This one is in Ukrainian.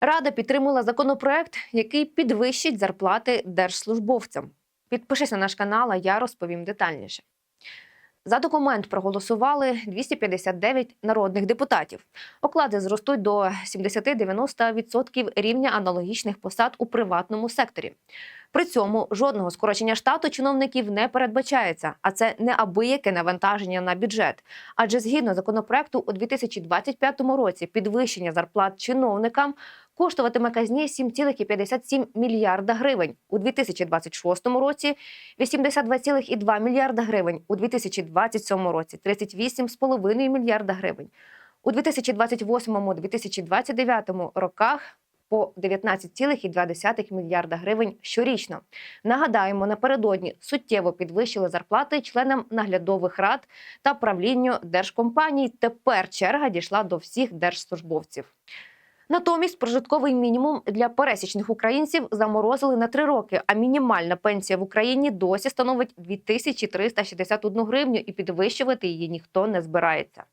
Рада підтримала законопроект, який підвищить зарплати держслужбовцям. Підпишись на наш канал, а я розповім детальніше. За документ проголосували 259 народних депутатів. Оклади зростуть до 70-90% рівня аналогічних посад у приватному секторі. При цьому жодного скорочення штату чиновників не передбачається, а це неабияке навантаження на бюджет. Адже згідно законопроекту у 2025 році підвищення зарплат чиновникам коштуватиме казні 7,57 мільярда гривень. У 2026 році 82,2 мільярда гривень, у 2027 році 38,5 мільярда гривень. У 2028-2029 роках по 19,2 мільярда гривень щорічно. Нагадаємо, напередодні суттєво підвищили зарплати членам наглядових рад та правлінню держкомпаній. Тепер черга дійшла до всіх держслужбовців. Натомість прожитковий мінімум для пересічних українців заморозили на три роки, а мінімальна пенсія в Україні досі становить 2361 гривню і підвищувати її ніхто не збирається.